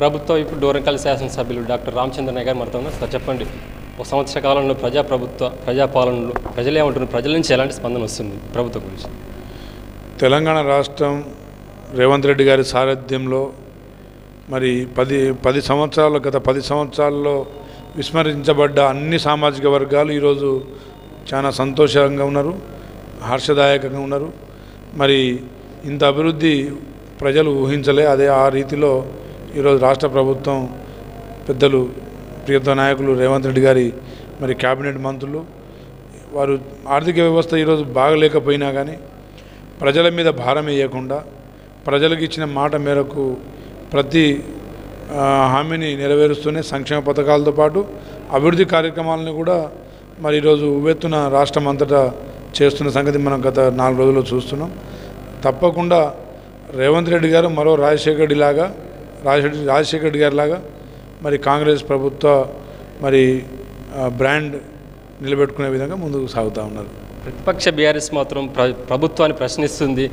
ప్రభుత్వం ఇప్పుడు డోరంకల్ శాసనసభ్యులు డాక్టర్ రామచంద్రయ్య గారు మనతో ఉన్నారు. సార్ చెప్పండి. ఒక సంవత్సర కాలంలో ప్రజాప్రభుత్వ ప్రజాపాలనలో ప్రజలే ఏమంటున్నారు ప్రజల నుంచి ఎలాంటి స్పందన వస్తుంది ప్రభుత్వం గురించి? తెలంగాణ రాష్ట్రం రేవంత్ రెడ్డి గారి సారథ్యంలో మరి పది పది సంవత్సరాలు గత పది సంవత్సరాల్లో విస్మరించబడ్డ అన్ని సామాజిక వర్గాలు ఈరోజు చాలా సంతోషంగా ఉన్నారు హర్షదాయకంగా ఉన్నారు. మరి ఇంత అభివృద్ధి ప్రజలు ఊహించలే అదే ఆ రీతిలో ఈరోజు రాష్ట్ర ప్రభుత్వం పెద్దలు ప్రియత నాయకులు రేవంత్ రెడ్డి గారి మరి క్యాబినెట్ మంత్రులు వారు ఆర్థిక వ్యవస్థ ఈరోజు బాగలేకపోయినా కానీ ప్రజల మీద భారం వేయకుండా ప్రజలకు ఇచ్చిన మాట మేరకు ప్రతి హామీని నెరవేరుస్తూనే సంక్షేమ పథకాలతో పాటు అభివృద్ధి కార్యక్రమాలను కూడా మరి ఈరోజు ఉవ్వెత్తున రాష్ట్రం అంతటా చేస్తున్న సంగతి మనం గత నాలుగు రోజుల్లో చూస్తున్నాం. తప్పకుండా రేవంత్ రెడ్డి గారు మరో రాజశేఖర్ లాగా రాజశేఖర్ రాజశేఖర్ రెడ్డి గారి లాగా మరి కాంగ్రెస్ ప్రభుత్వ మరి బ్రాండ్ నిలబెట్టుకునే విధంగా ముందుకు సాగుతూ ఉన్నారు. ప్రతిపక్ష బీఆర్ఎస్ మాత్రం ప్ర ప్రభుత్వాన్ని ప్రశ్నిస్తుంది.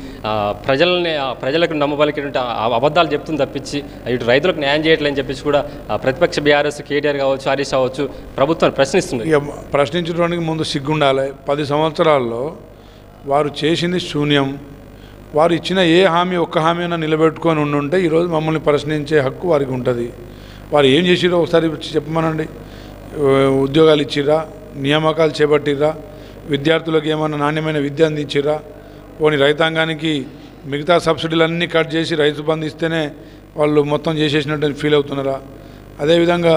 ప్రజల్ని ప్రజలకు నమ్మబలికేటువంటి ఆ అబద్ధాలు చెప్తుంది తప్పించి ఇటు రైతులకు న్యాయం చేయట్లేదని చెప్పేసి కూడా ప్రతిపక్ష బీఆర్ఎస్ కేటీఆర్ కావచ్చు హరీష్ కావచ్చు ప్రభుత్వాన్ని ప్రశ్నిస్తుంది. ఇక ప్రశ్నించడానికి ముందు సిగ్గుండాలి. పది సంవత్సరాల్లో వారు చేసింది శూన్యం. వారు ఇచ్చిన ఏ హామీ ఒక్క హామీనా నిలబెట్టుకొని ఉండుంటే ఈరోజు మమ్మల్ని ప్రశ్నించే హక్కు వారికి ఉంటుంది. వారు ఏం చేసిరో ఒకసారి చెప్పమనండి. ఉద్యోగాలు ఇచ్చిర్రా నియామకాలు చేపట్టిర్రా విద్యార్థులకు ఏమైనా నాణ్యమైన విద్య అందించిర్రా? పోనీ రైతాంగానికి మిగతా సబ్సిడీలన్నీ కట్ చేసి రైతు బంధు ఇస్తేనే వాళ్ళు మొత్తం చేసేసినట్టు ఫీల్ అవుతున్నారా? అదేవిధంగా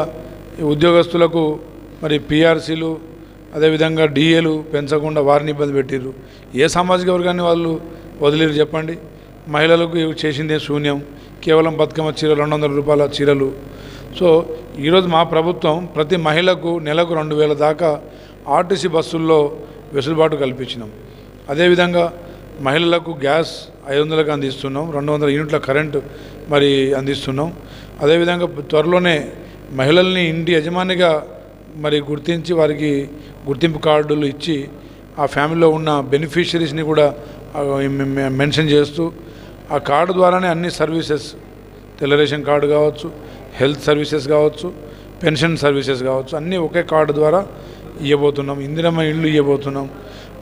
ఈ ఉద్యోగస్తులకు మరి పిఆర్సీలు అదేవిధంగా డిఏలు పెంచకుండా వారిని ఇబ్బంది పెట్టిర్రు. ఏ సామాజిక వర్గాన్ని వాళ్ళు వదిలేరు చెప్పండి? మహిళలకు చేసిందే శూన్యం. కేవలం బతుకమ్మ చీరలు రెండు వందల రూపాయల చీరలు. సో ఈరోజు మా ప్రభుత్వం ప్రతి మహిళకు నెలకు రెండు వేల దాకా ఆర్టీసీ బస్సుల్లో వెసులుబాటు కల్పించినాం. అదేవిధంగా మహిళలకు గ్యాస్ ఐదు వందలకు అందిస్తున్నాం రెండు వందల యూనిట్ల కరెంటు మరి అందిస్తున్నాం. అదేవిధంగా త్వరలోనే మహిళల్ని ఇంటి యజమానిగా మరి గుర్తించి వారికి గుర్తింపు కార్డులు ఇచ్చి ఆ ఫ్యామిలీలో ఉన్న బెనిఫిషరీస్ని కూడా మెన్షన్ చేస్తూ ఆ కార్డు ద్వారానే అన్ని సర్వీసెస్ తెల్ల రేషన్ కార్డు కావచ్చు హెల్త్ సర్వీసెస్ కావచ్చు పెన్షన్ సర్వీసెస్ కావచ్చు అన్నీ ఒకే కార్డు ద్వారా ఇవ్వబోతున్నాం ఇందిరమ్మ ఇళ్ళు ఇవ్వబోతున్నాం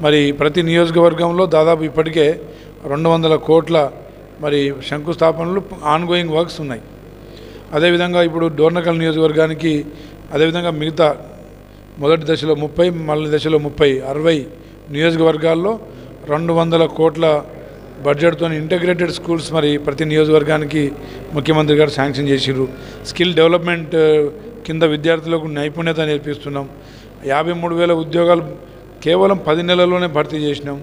మరి ప్రతి నియోజకవర్గంలో దాదాపు ఇప్పటికే రెండు వందల కోట్ల మరి శంకుస్థాపనలు ఆన్గోయింగ్ వర్క్స్ ఉన్నాయి. అదేవిధంగా ఇప్పుడు డోర్నకల్ నియోజకవర్గానికి అదేవిధంగా మిగతా మొదటి దశలో ముప్పై మళ్ళీ దశలో ముప్పై అరవై నియోజకవర్గాల్లో రెండు వందల కోట్ల బడ్జెట్తో ఇంటగ్రేటెడ్ స్కూల్స్ మరి ప్రతి నియోజకవర్గానికి ముఖ్యమంత్రి గారు శాంక్షన్ చేసిరు స్కిల్ డెవలప్మెంట్ కింద విద్యార్థులకు నైపుణ్యత నేర్పిస్తున్నాం. యాభై మూడు వేల ఉద్యోగాలు కేవలం పది నెలల్లోనే భర్తీ చేసినాం.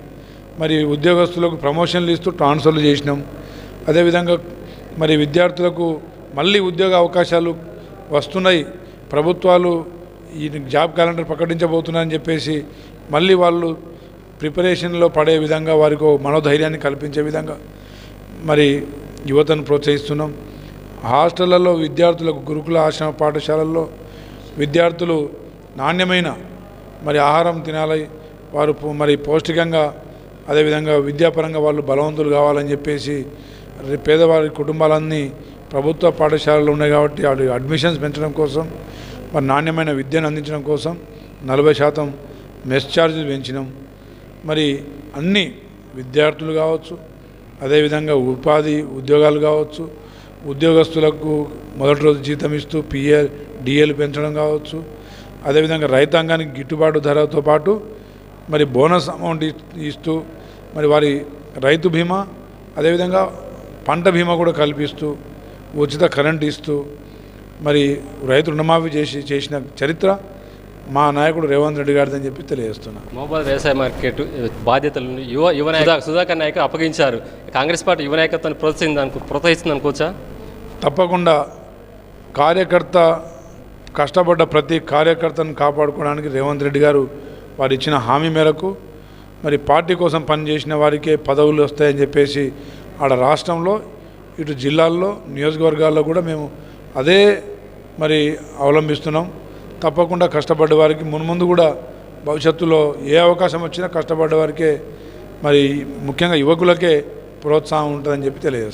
మరి ఉద్యోగస్తులకు ప్రమోషన్లు ఇస్తూ ట్రాన్స్ఫర్లు చేసినాం. అదేవిధంగా మరి విద్యార్థులకు మళ్ళీ ఉద్యోగ అవకాశాలు వస్తున్నాయి. ప్రభుత్వాలు ఈ జాబ్ క్యాలెండర్ ప్రకటించబోతున్నాయని చెప్పేసి మళ్ళీ వాళ్ళు ప్రిపరేషన్లో పడే విధంగా వారికి మనోధైర్యాన్ని కల్పించే విధంగా మరి యువతను ప్రోత్సహిస్తున్నాం. హాస్టళ్ళలో విద్యార్థులకు గురుకుల ఆశ్రమ పాఠశాలల్లో విద్యార్థులు నాణ్యమైన మరి ఆహారం తినాలి వారు మరి పౌష్టికంగా అదేవిధంగా విద్యాపరంగా వాళ్ళు బలవంతులు కావాలని చెప్పేసి పేదవారి కుటుంబాలన్నీ ప్రభుత్వ పాఠశాలలు ఉన్నాయి కాబట్టి వాటి అడ్మిషన్స్ పెంచడం కోసం మరి నాణ్యమైన విద్యను అందించడం కోసం నలభై శాతం మెస్ ఛార్జీలు పెంచినాం. మరి అన్ని విద్యార్థులు కావచ్చు అదేవిధంగా ఉపాధి ఉద్యోగాలు కావచ్చు ఉద్యోగస్తులకు మొదటి రోజు జీతం ఇస్తూ పిఎల్ డిఎల్ పెంచడం కావచ్చు అదేవిధంగా రైతాంగానికి గిట్టుబాటు ధరతో పాటు మరి బోనస్ అమౌంట్ ఇస్తూ మరి వారి రైతు బీమా అదేవిధంగా పంట బీమా కూడా కల్పిస్తూ ఉచిత కరెంట్ ఇస్తూ మరి రైతు రుణమాఫీ చేసి చేసిన చరిత్ర మా నాయకుడు రేవంత్ రెడ్డి గారిదని చెప్పి తెలియజేస్తున్నా. మహబూబాద్ వ్యవసాయ మార్కెట్ బాధ్యతలను యువ యువ నాయక సుధాకర్ నాయక్ అప్పగించారు. కాంగ్రెస్ పార్టీ యువ నాయకత్వాన్ని ప్రోత్సహింది అనుకో ప్రోత్సహిస్తుంది అనుకోవచ్చా? తప్పకుండా కార్యకర్త కష్టపడ్డ ప్రతి కార్యకర్తను కాపాడుకోవడానికి రేవంత్ రెడ్డి గారు వారు ఇచ్చిన హామీ మేరకు మరి పార్టీ కోసం పనిచేసిన వారికే పదవులు వస్తాయని చెప్పేసి ఆడ రాష్ట్రంలో ఇటు జిల్లాల్లో నియోజకవర్గాల్లో కూడా మేము అదే మరి అవలంబిస్తున్నాం. తప్పకుండా కష్టపడ్డ వారికి మున్ముందు కూడా భవిష్యత్తులో ఏ అవకాశం వచ్చినా కష్టపడ్డ వారికే మరి ముఖ్యంగా యువకులకే ప్రోత్సాహం ఉంటుందని చెప్పి తెలియజేస్తాం